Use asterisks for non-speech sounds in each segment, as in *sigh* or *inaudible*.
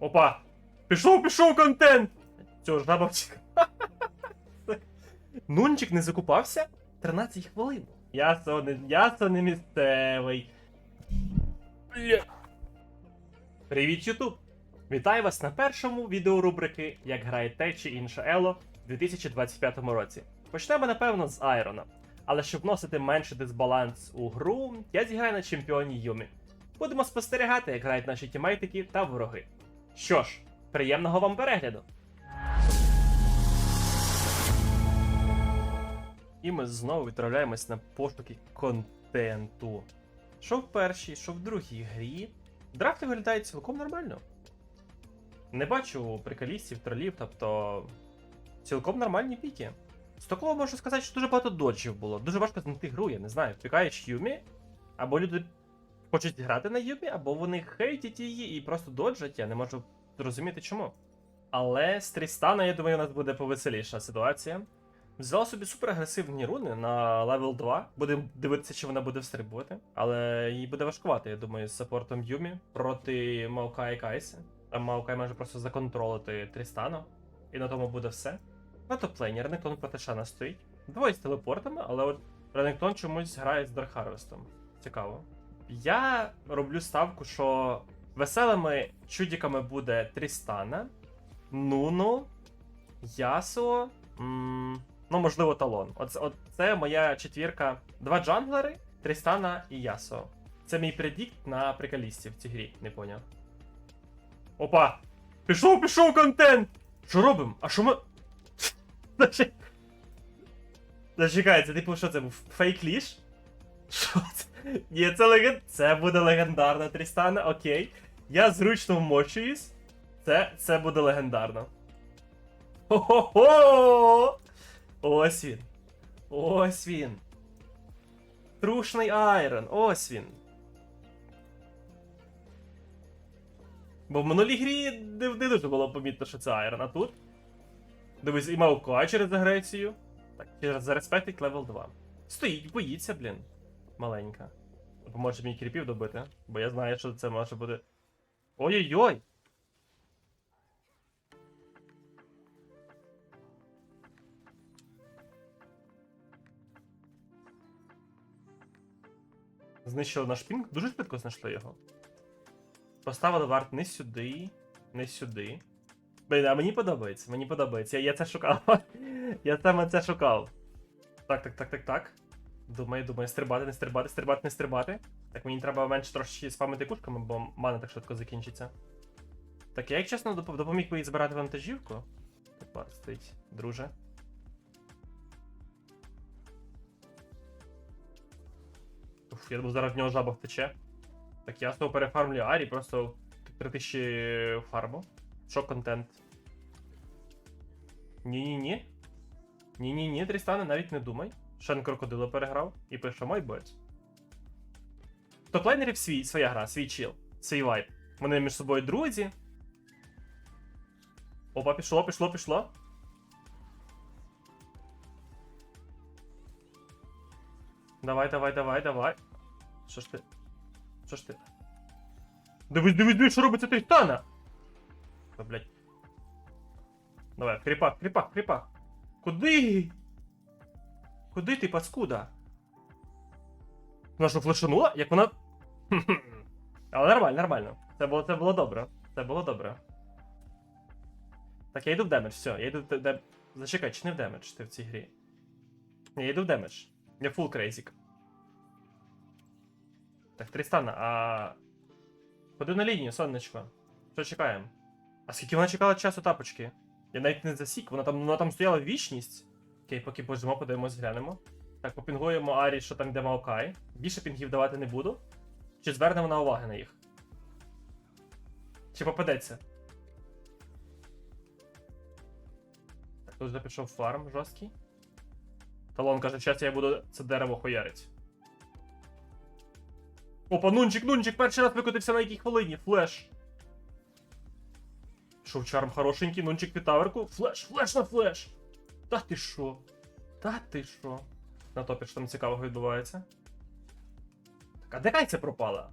Опа! Пішов, пішов контент! Цього жаба втекла. *laughs* Нунчик не закупався? 13 хвилин. Ясо не, ясо не місцевий. Бля. Привіт, Ютуб! Вітаю вас на першому відео рубрики Як грає те чи інше Ело в 2025 році. Почнемо, напевно, з Айрона. Але щоб вносити менший дисбаланс у гру, я зіграю на чемпіоні Юмі. Будемо спостерігати, як грають наші тімейтики та вороги. Що ж, приємного вам перегляду! І ми знову відправляємось на пошуки контенту. Що в першій, що в другій грі. Драфти виглядають цілком нормально. Не бачу приколістів, тролів, тобто. Цілком нормальні піки. З такого можу сказати, що дуже багато доджів було. Дуже важко знайти гру, я не знаю. Пікаєш Юмі, або люди хочуть грати на Юмі, або вони хейтять її і просто доджать, я не можу зрозуміти чому. Але з Трістана, я думаю, у нас буде повеселіша ситуація. Взяла собі суперагресивні руни на левел 2. Будемо дивитися, чи вона буде встрибувати. Але їй буде важкувати, я думаю, з саппортом Юмі проти Маукай і Кайси. А Маукай може просто законтролити Трістана. І на тому буде все. На топ-лейні Ренектон проти Шана стоїть. Двоє з телепортами, але от Ренектон чомусь грає з Harvest. Цікаво. Я роблю ставку, що веселими чудіками буде Трістана, Нуну, Ясо. Ну, можливо, талон. Оце, от це моя четвірка. Два джанглери, Трістана і Ясо. Це мій предікт на приколістів в цій грі, не поняв. Опа! Пішов, пішов контент! Що робимо? А що ми. Зачекай. Типу, що це був фейк ліш? Що це? Ні, це леген... Це буде легендарна Трістана, окей. Я зручно вмочуюсь. Це, це буде легендарно. Хо-хо-хо! Ось він. Ось він. Трушний Айрон, ось він. Бо в минулій грі не, не дуже було помітно, що це Айрон, а тут. Дивись, і Маукай через агресію. Так, через зареспектить левел 2. Стоїть, боїться, блін. Маленька. Поможе мені кріпів добити, бо я знаю, що це може бути. Ой-ой-ой! Знищили наш пінг, дуже швидко знайшли його. Поставили варт не сюди, не сюди. Блін, а мені подобається, мені подобається. Я, я це шукав. *laughs* я саме це шукав. Так, так, так, так, так. Думаю, думаю, стрибати, не стрибати, стрибати, не стрибати. Так мені треба менше трошки спамити кушками, бо мана так швидко закінчиться. Так, я, як чесно, допоміг би їй збирати вантажівку. Тепер стоїть, друже. Уф, я думаю, зараз в нього жаба втече. Так, я знову перефармлю Арі, просто 3000 фарму. Що контент? Ні-ні-ні. Ні-ні-ні, Трістане, навіть не думай. Шен крокодила переграв і пише мой боць. Топлайнерів свій, своя гра, свій чіл, свій вайб. Вони між собою друзі. Опа, пішло, пішло, пішло. Давай, давай, давай, давай. Що ж ти? Що ж ти? Дивись, дивись, дивись, що робиться Трістана! Та, блядь. Давай, в кріпах, кріпах. Куди? Куди ти, паскуда? Вона що флешанула? Як вона. *laughs* Але нормально, нормально. Це було, це було добре. Це було добре. Так, я йду в демедж, все, я йду в демедж. Зачекай, чи не в демедж ти в цій грі? Я йду в демедж. Я фул крейзік. Так, Трістана, а. Ходи на лінію, сонечко. Що чекаємо? А скільки вона чекала часу тапочки? Я навіть не засік, вона там, вона там стояла вічність. Окей, поки пожимо, подивимось, глянемо. Так, попінгуємо Арі, що там де Маокай. Більше пінгів давати не буду. Чи звернемо на уваги на їх? Чи попадеться? Так, тут вже пішов фарм жорсткий. Талон каже, зараз я буду це дерево хоярить. Опа, нунчик, нунчик, перший раз викотився на якій хвилині. Флеш. Шов чарм хорошенький, нунчик під таверку. Флеш, флеш на флеш. Та ти що? Та ти що? На топі що там цікавого відбувається. Так, а де кайця пропала?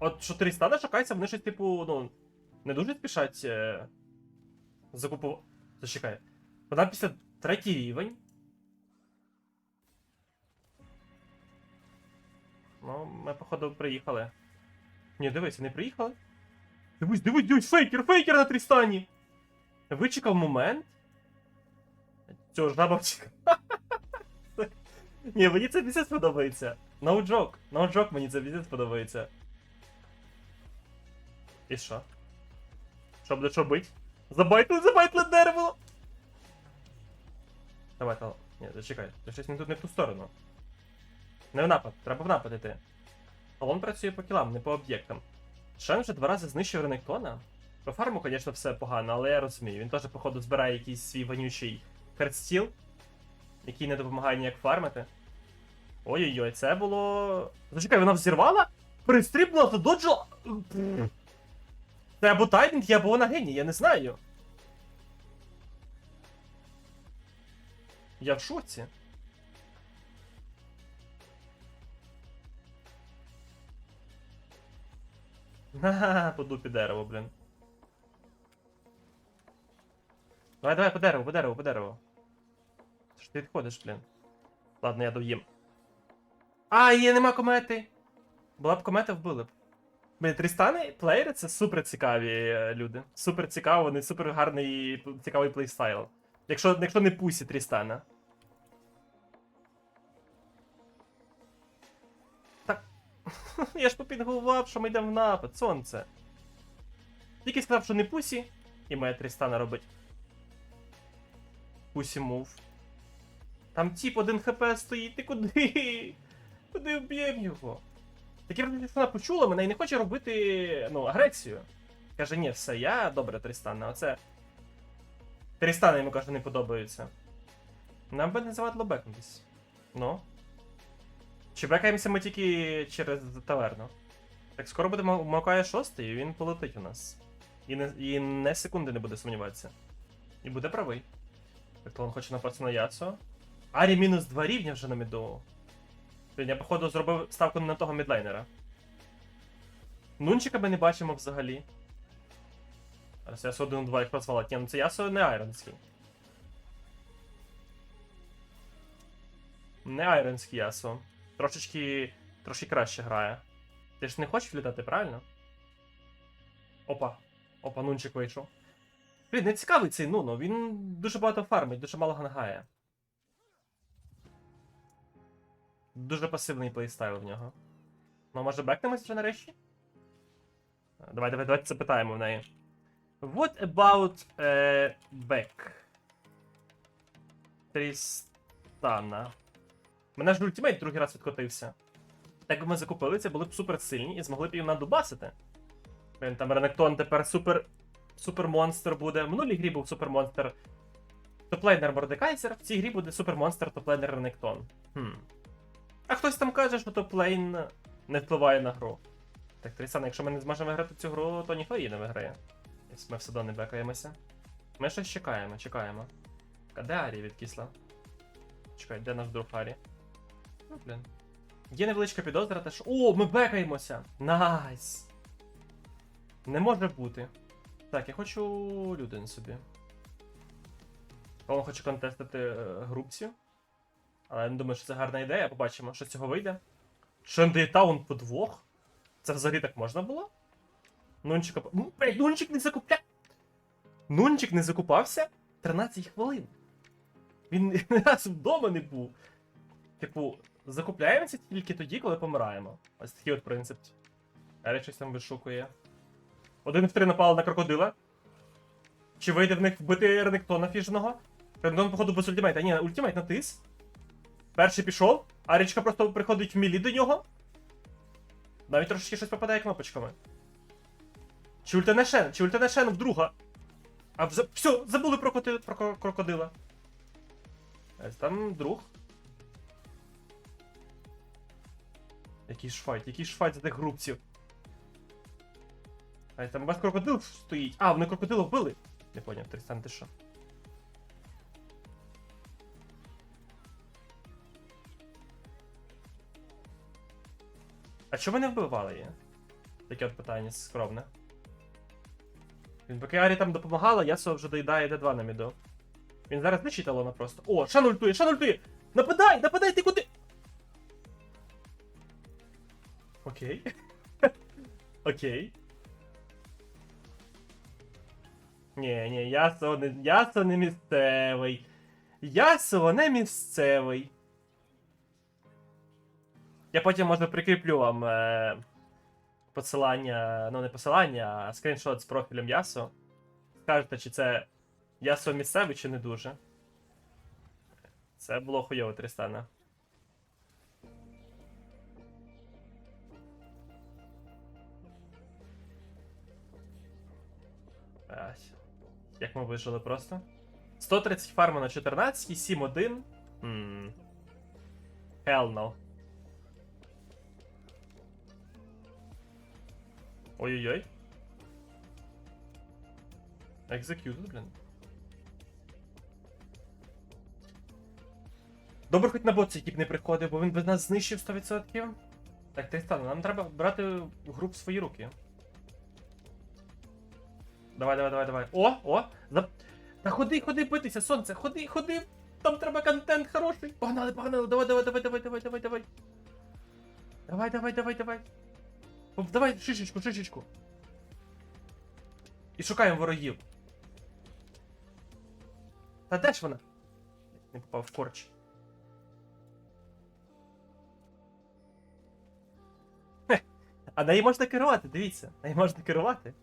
От що 300 що кайця, вони щось, типу, ну. не дуже спішать е, закупувати. Зачекай. Вона після третій рівень. Ну, ми, походу, приїхали. Ні, дивись, вони приїхали. Дивись, дивись, дивись, фейкер, фейкер на Трістані! Вичекав момент. Цього жаба вчекав. Ні, мені це пісець подобається. No joke, no joke, мені це пісець подобається. І що? Що буде що бить? Забайтли, забайтли дерево! Давай, Тал. Ні, зачекай, ти щось не тут не в ту сторону. Не в напад, треба в напад іти. Талон працює по кілам, не по об'єктам. Шен вже два рази знищив Ренектона. По фарму, звісно, все погано, але я розумію. Він теж, походу, збирає якийсь свій вонючий хардстіл, який не допомагає ніяк фармити. Ой-ой-ой, це було. Зачекай, вона взірвала? Пристрібнула, задоджила. Це або таймінг, або вона геній, я не знаю. Я в шоці. Ха, по дупі дерево, блін. Давай, давай, по дереву, по дереву, по дереву. Ти відходиш, блін? Ладно, я доїм. А, є, нема комети. Була б комета, вбили б. Блін, Трістани, плеєри це супер цікаві е, люди. Супер цікаво, вони супер гарний цікавий плейстайл. Якщо, якщо не пусі Трістана. Так. *laughs* Я ж попінгував, що ми йдемо в напад, сонце. Тільки сказав, що не пусі, і моя Трістана робить. Пусі мув. Там тіп один хп стоїть, ти куди? *laughs* Куди вб'єм його? Таке що вона почула мене і не хоче робити ну, агресію. Каже, ні, все, я добре, Трістана, оце. Трістана йому каже, не подобається. Нам би не завадило бекнутись. Ну. Чи бекаємося ми тільки через таверну? Так скоро буде Ма- Макая шостий, і він полетить у нас. І не, і не секунди не буде сумніватися. І буде правий. То він хоче напасти на Яцо. Арі мінус 2 рівня вже на міду. Блін, я, походу, зробив ставку не на того мідлайнера. Нунчика ми не бачимо взагалі. Зараз Ясо 1-2 їх розвалить. Ні, ну це Ясо не айронський. Не айронський Ясо. Трошечки. трошки краще грає. Ти ж не хочеш влітати, правильно? Опа. Опа, нунчик вийшов. Блін, не цікавий цей Нуно, він дуже багато фармить, дуже мало гангає. Дуже пасивний плейстайл в нього. Ну, може бекнемось вже нарешті? Давай, давай, давай запитаємо в неї. What about е, back? Трістана. Мене ж ультимейт другий раз відкотився. Так би ми закупили це, були б супер сильні і змогли б їм надубасити. Блін, там Ренектон тепер супер. Супермонстр буде. В минулій грі був супермонстр. Топлейнер Мордекайзер, в цій грі буде супермонстр топлейнер Ренектон. Хм. А хтось там каже, що топлейн не впливає на гру. Так, Трісана, якщо ми не зможемо виграти цю гру, то ніхто її не виграє. Ми все одно не бекаємося. Ми щось чекаємо, чекаємо. А де Арі відкисла? Чекай, де наш друг Арі? Ну, блін. Є невеличка підозра, те що. О, ми бекаємося! Найс! Не може бути. Так, я хочу Люден собі. Павло хоче контестити е, групцю. Але я не думаю, що це гарна ідея. Побачимо, що з цього вийде. Шендей Таун по двох? Це взагалі так можна було? Нунчика. Ну, Нунчик не закупля. Нунчик не закупався 13 хвилин. Він *laughs* ні разу вдома не був. Типу, закупляємося тільки тоді, коли помираємо. Ось такий от принцип. Арі щось там вишукує. Один в три напали на крокодила. Чи вийде в них вбити Ренектона фіженого? Ренектон, походу, без ультимейта. Ні, ультимейт натис. Перший пішов, Арічка просто приходить в мілі до нього. Навіть трошечки щось попадає кнопочками. Чи ультане Шен, чи ультане Шен вдруга. А вже. Все, забули про, коти, про крокодила. Ось там друг. Який ж файт, який ж файт за тих групців. А там у вас крокодил стоїть. А, вони крокодила вбили. Не поняв, Тристан, ти що? А чому не вбивали її? Таке от питання скромне. Він Арі там допомагала, Ясо вже доїдає Д2 на міду. Він зараз не читалона просто. О, Шан ультує, Шан ультує! Нападай, нападай, ти куди? Окей. *laughs* Окей. Ні, ні, Ясо не, Ясо не місцевий. Ясо не місцевий. Я потім може прикріплю вам е, посилання, ну не посилання, а скріншот з профілем Ясо. Скажете, чи це Ясо місцевий, чи не дуже. Це було хуйово Трістана. Як ми вижили просто? 130 фарма на 14, 7-1. Ммм. Hell no. Ой-ой-ой. Executed, блін. Добре, хоч на бот цей не приходив, бо він би нас знищив 100%. Так, Тристан, нам треба брати гру в свої руки. Давай, давай, давай, давай. О, о! За... Та ходи, ходи битися, сонце, ходи, ходи! Там треба контент хороший. Погнали, погнали, давай, давай, давай, давай, давай, давай, давай. Давай, давай, давай, давай. Оп, Давай, шишечку, шишечку. І шукаємо ворогів. Та де ж вона? Не попав в корч. Хе, А неї можна керувати, дивіться, неї можна керувати.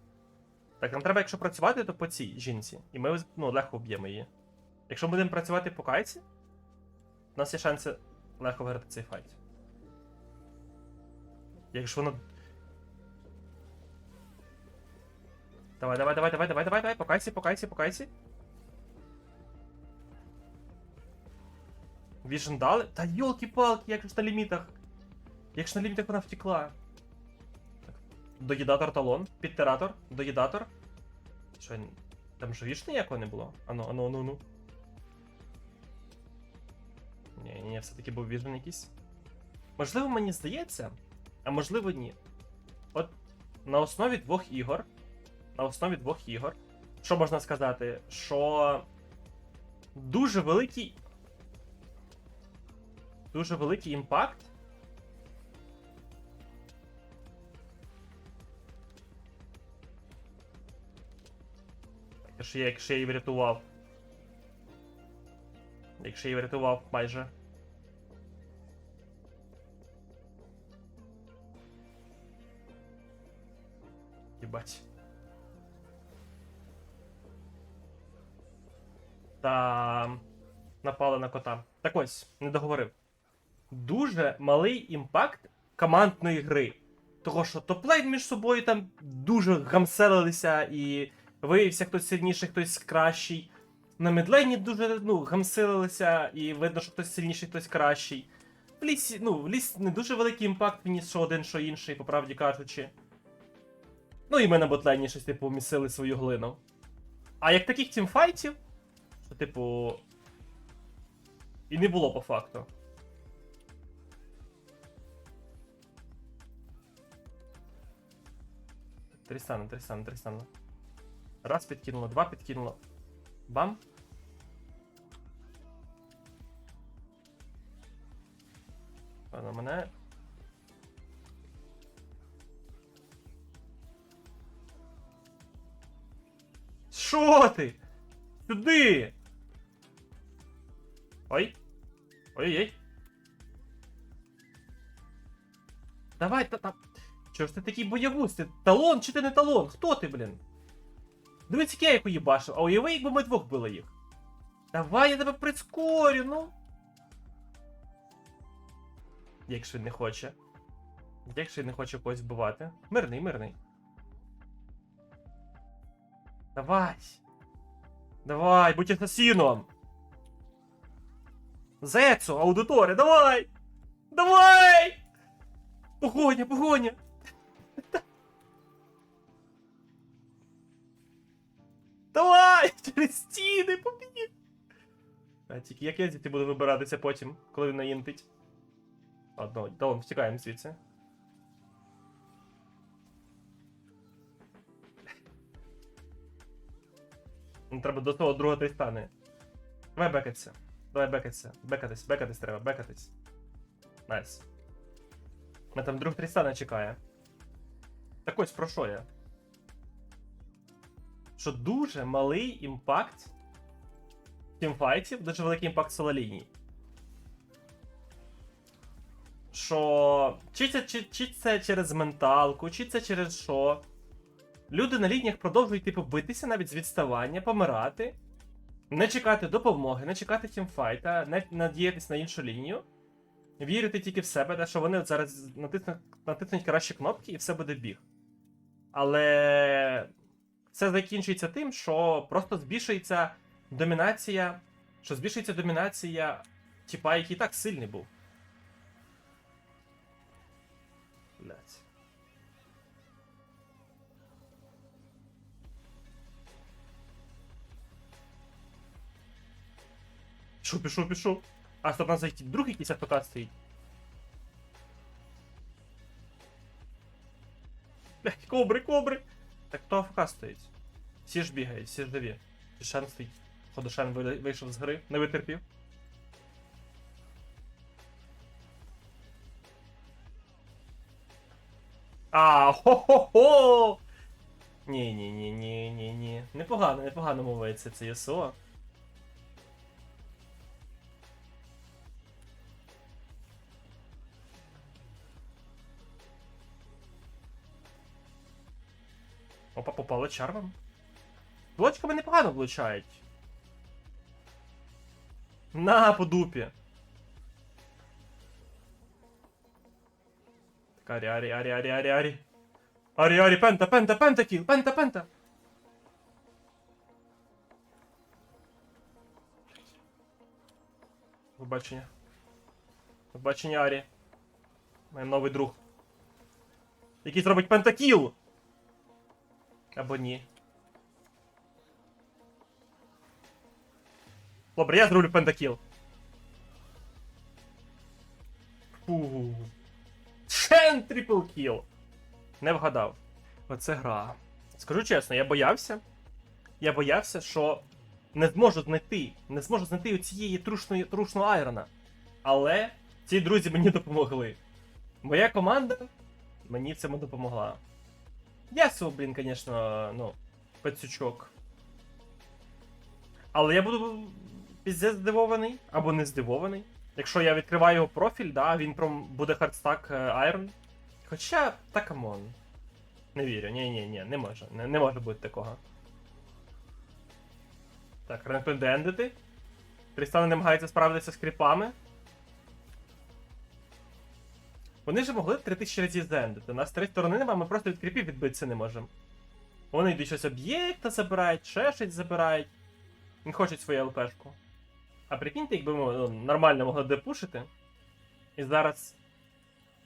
Так, нам треба, якщо працювати, то по цій жінці. І ми ну, легко вб'ємо її. Якщо будемо працювати по кайці, у нас є шанси легко виграти цей файт. Якщо воно. Давай, давай, давай, давай, давай, давай, давай, по кайці, по кайці, по кайці. Віжен дали? Та йолки-палки, як же ж на лімітах. Як ж на лімітах вона втекла. Доїдатор талон, підтиратор, доїдатор. Що, там ж віж ніякого не було? Ану, ану, ану, ану. Ні, ні, ні, все-таки був віжен якийсь. Можливо, мені здається, а можливо ні. От на основі двох ігор. На основі двох ігор. Що можна сказати? Що дуже великий. Дуже великий імпакт. Якщо я, якщо я її врятував. Якщо я її врятував майже. Та напали на кота. Так ось, не договорив. Дуже малий імпакт командної гри. Того, що топлейн між собою там дуже гамселилися, і виявився хтось сильніший, хтось кращий. На медлейні дуже ну, гамселилися, і видно, що хтось сильніший, хтось кращий. В лісі, ну, в ліс не дуже великий імпакт вніс, що один, що інший, по правді кажучи. Ну і ми на ботлейні щось, типу, місили свою глину. А як таких тімфайтів, що, типу. І не було по факту. Трістана, Трістана, Трістана. Раз підкинуло, два підкинуло. Бам. Ладно, мене. Що ти? Сюди! Ой. Ой-ой-ой. Давай, та там. Чого ж ти такий боягуз? Ти талон чи ти не талон? Хто ти, блін? Дивись, як я їх уїбашив, а уяви, якби ми двох били їх. Давай, я тебе прискорю, ну. Якщо він не хоче. Якщо він не хоче когось вбивати. Мирний, мирний. Давай. Давай, будь асасіном. Зецо, аудиторе, давай! Давай! Погоня, погоня! Давай! Через стіни, побіг! А тільки як я звідти буду вибиратися потім, коли він наїнтить. Ладно, давай, втікаємо звідси. Треба до того другого Трістани. Давай бекатися. Давай бекатися. Бекатись, бекатись треба, бекатись. Найс. Мене там друг Трістана чекає. Так ось про що я? Що дуже малий імпакт тімфайтів, дуже великий імпакт соло-ліній. Що чи це, чи, чи це через менталку, чи це через що. Люди на лініях продовжують типу битися навіть з відставання, помирати, не чекати допомоги, не чекати тімфайта, не надіятись на іншу лінію. Вірити тільки в себе, те, що вони от зараз натиснуть, натиснуть кращі кнопки і все буде біг. Але це закінчується тим, що просто збільшується домінація. Що збільшується домінація типа, який і так сильний був. Блять. Пішов, пішов, пішов. А, стоп, нас зайти. Друг якийсь АФК стоїть. Блять, кобри, кобри. Так хто АФК стоїть? Всі ж бігають, всі ж живі. І Шен стоїть. Походу, Шен вийшов з гри, не витерпів. А, хо-хо-хо! Ні, ні, ні, ні, ні, ні. Непогано, непогано мовиться це ЄСО. Опа, попало чармом. Блочками непогано влучають. На, по дупі. Так, арі, арі, арі, арі, арі, арі. Арі, арі, пента, пента, пента, кіл, пента, пента. Побачення. Побачення Арі. Моє новий друг. Який зробить пентакіл! Або ні. Добре, я зроблю пентакіл. Шен трипл кіл. Не вгадав. Оце гра. Скажу чесно, я боявся. Я боявся, що не зможу знайти. Не зможу знайти оцієї трушної трушного айрона. Але ці друзі мені допомогли. Моя команда мені в цьому допомогла. Ясо, блін, звісно, ну, пацючок. Але я буду піздець здивований або не здивований. Якщо я відкриваю його профіль, да, він прям буде хардстак Iron. Хоча, та камон. Не вірю, ні, ні, ні, не може. Не, не може бути такого. Так, ранг буде ендити. Трістан намагається справитися з кріпами. Вони ж могли 3000 разів зендити. У нас три сторони нема, ми просто від кріпів відбитися не можемо. Вони йдуть щось об'єкта забирають, ще забирають. Не хочуть свою ЛПшку. А прикиньте, якби ми ну, нормально могли депушити. І зараз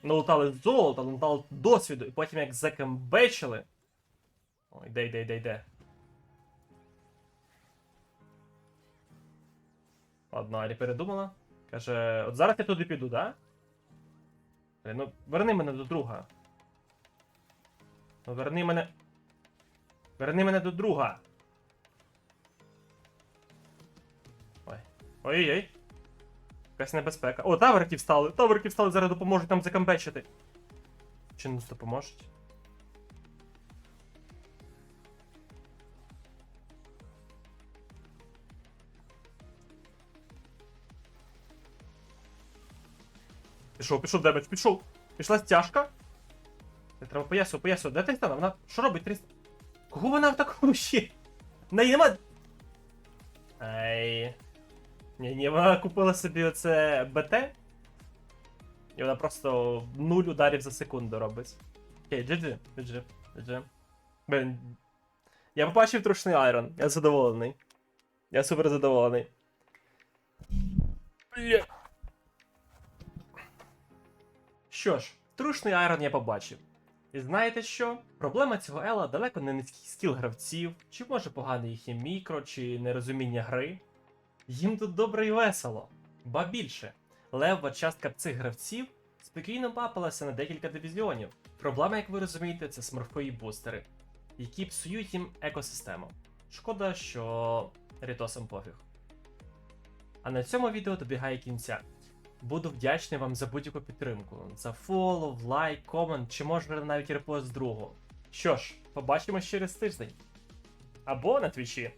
налутали золото, налутали досвіду, і потім як закембечили. Ой, йде, йде, йде, йде. Ладно, Арі передумала. Каже, от зараз я туди піду, да? Блін, Ну, верни мене до друга. Ну, верни мене. Верни мене до друга. Ой. Ой-ой-ой. Якась небезпека. О, таверки встали! Таверки встали, зараз допоможуть нам закамбечити. Чи не допоможуть? Пішов, пішов демедж, пішов. Пішла стяжка. Не треба поясу, поясу. Де Трістана? Вона. Що робить Трістан? Кого вона атакує? В неї нема. Ай. Ні, ні, вона купила собі оце БТ. І вона просто нуль ударів за секунду робить. Окей, GG, GG, GG. Блін. Я побачив трушний айрон. Я задоволений. Я супер задоволений. Бля. Що ж, трушний айрон я побачив. І знаєте що? Проблема цього Ела далеко не низький скіл гравців, чи може поганий їхнє мікро, чи нерозуміння гри. Їм тут добре і весело. Ба більше, левова частка цих гравців спокійно папалася на декілька дивізіонів. Проблема, як ви розумієте, це смурфові бустери, які псують їм екосистему. Шкода, що рітосам пофіг. А на цьому відео добігає кінця. Буду вдячний вам за будь-яку підтримку, за фоллоу, лайк, комент чи може навіть репост другу. Що ж, побачимось через тиждень. Або на твічі.